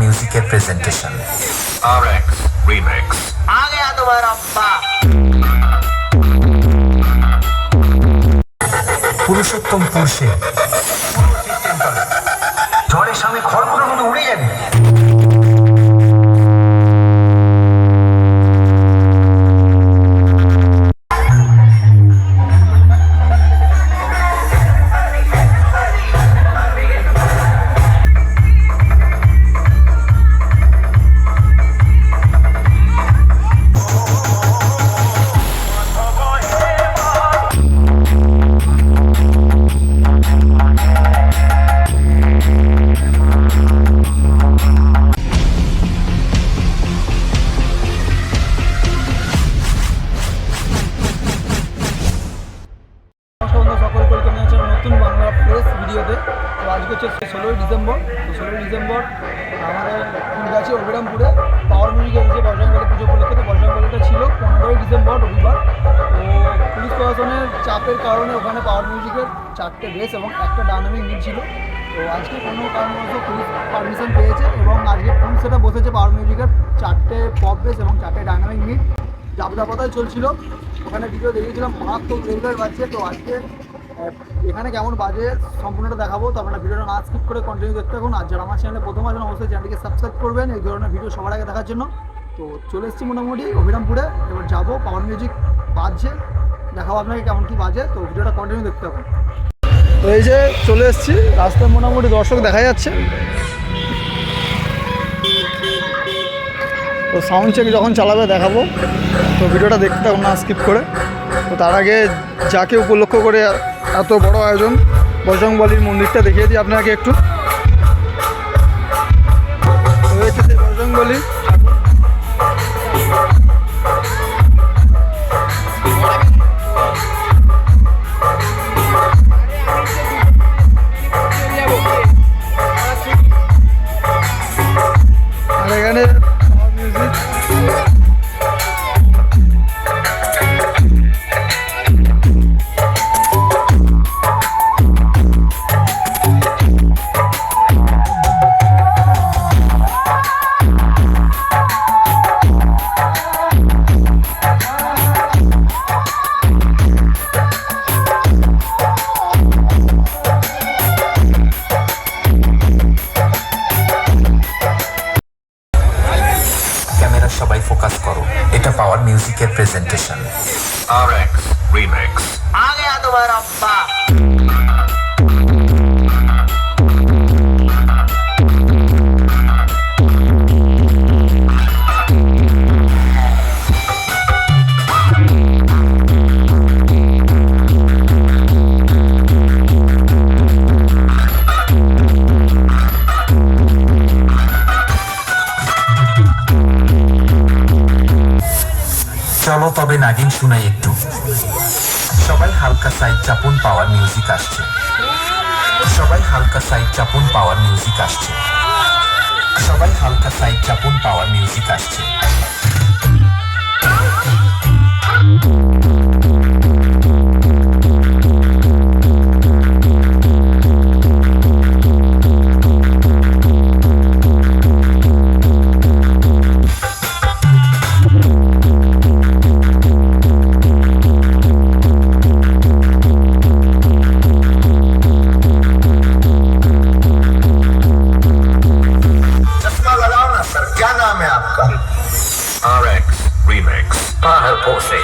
মিউজিকের presentation remix আগে তোমার আব্বা পুরুষোত্তম পুরুষে ঝড়ের সামনে খড়গুলো তো ডিসেম্বর, আমাদের পুরী অভিরামপুরে পাওয়ার মিউজিক এসেছে বজরংবলী পুজো উপলক্ষে, তো বজরংবলীটা ছিল পনেরোই ডিসেম্বর রবিবার। তো পুলিশ প্রশাসনের চাপের কারণে ওখানে পাওয়ার মিউজিকের চারটে বেস এবং একটা ডায়নামিক মিট ছিল। তো আজকে কোনো কারণবশত পুলিশ পারমিশন পেয়েছে এবং আজকে ফুল সেটা বসেছে পাওয়ার মিউজিকের চারটে পপ বেস এবং চারটে ডায়নামিক মিট জাবদাপাতায় চলছিল। ওখানে ভিডিও দেখিয়েছিলাম, মারাত্মক রেগুলার বাজছে। তো আজকে এখানে কেমন বাজে সম্পূর্ণটা দেখাবো, তো আপনারা ভিডিওটা না স্কিপ করে কন্টিনিউ দেখতে থাকুন। আর যারা আমার চ্যানেলে প্রথম আসবেন অবশ্যই চ্যানেলটিকে সাবস্ক্রাইব করবেন, এই ধরনের ভিডিও সবার আগে দেখার জন্য। তো চলে এসেছি মোটামুটি অভিরামপুরে, এবার যাব পাওয়ার মিউজিক বাজছে দেখাবো আপনাকে কেমন কি বাজে, তো ভিডিওটা কন্টিনিউ দেখতে থাকুন। তো এই যে চলে এসেছি, রাস্তায় মোটামুটি দর্শক দেখা যাচ্ছে। তো সাউন্ড চেক যখন চালাবে দেখাবো, তো ভিডিওটা দেখতে থাকুন না স্কিপ করে। তো তার আগে যাকে উপলক্ষ করে এত বড় আয়োজন। বজরংবলীর মন্দিরটা দেখিয়ে দিই আপনাকে একটু। তো তবে নাগিন শুনাই একটু। সবাই হালকা সাইড চাপুন পাওয়ার মিউজিক আসছে। সবাই হালকা সাইড চাপুন পাওয়ার মিউজিক আসছে। সবাই হালকা সাইড চাপুন পাওয়ার মিউজিক আসছে। नाम है आपका RX Remix. हाँ है पोसे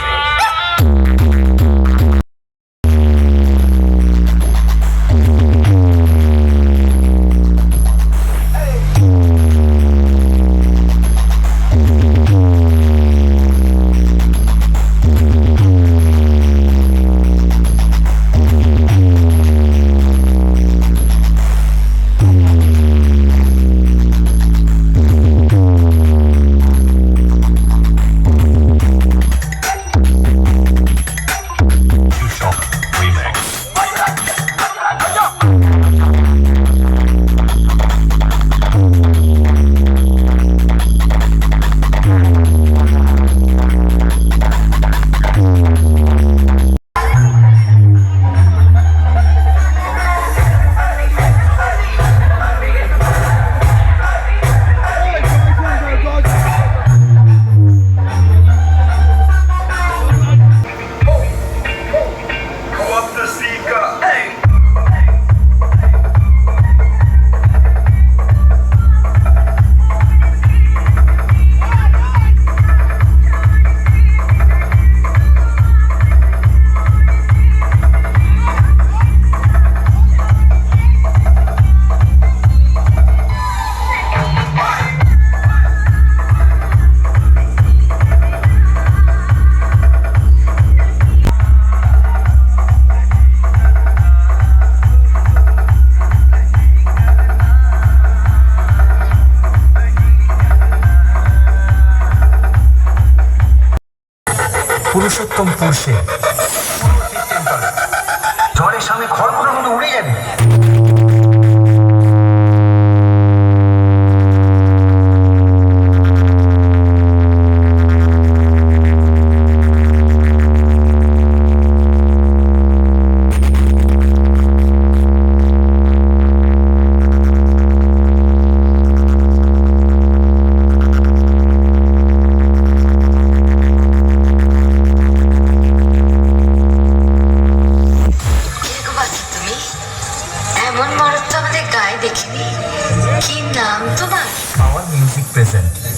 puxa, então puxa.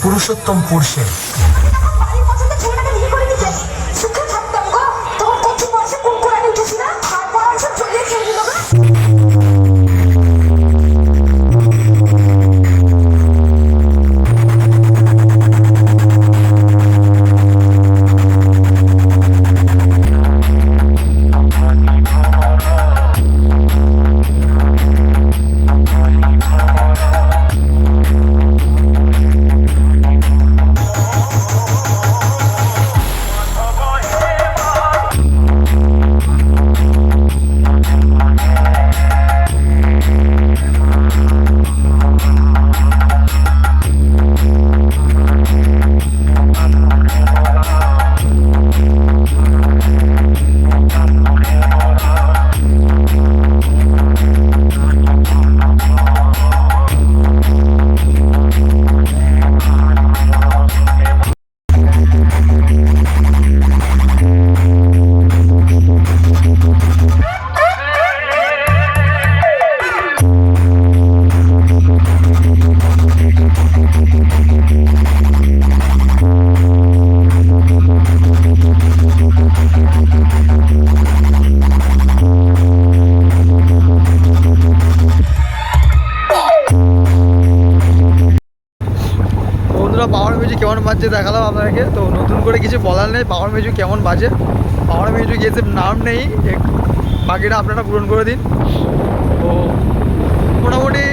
Present Purushottampur বাজছে দেখালাম আপনাকে তো নতুন করে কিছু বলার নেই। পাওয়ার মিউজিক কেমন বাজে? পাওয়ার মিউজিক এসে নাম নেই। বাকিটা আপনারা পূরণ করে দিন। তো মোটামুটি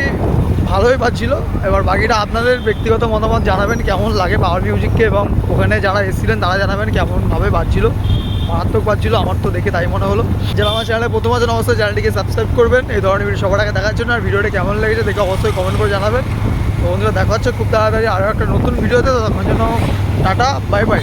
ভালোই বাজছিল। এবার বাকিটা আপনাদের ব্যক্তিগত মতামত জানাবেন, কেমন লাগে পাওয়ার মিউজিককে এবং ওখানে যারা এসেছিলেন, তারা জানাবেন কেমনভাবে বাজছিল। মারাত্মক বাজছিল, আমার তো দেখে তাই মনে হলো। যারা আমার চ্যানেলে প্রথম আছেন, অবশ্যই চ্যানেলটিকে সাবস্ক্রাইব করবেন। এই ধরনের ভিডিও সবার আগে দেখার জন্য, আর ভিডিওটা কেমন লেগেছে, দেখে অবশ্যই কমেন্ট করে জানাবেন। তো বন্ধুরা, দেখা হচ্ছে খুব তাড়াতাড়ি আরও একটা নতুন ভিডিওতে তখন জন্য টাটা, বাই বাই।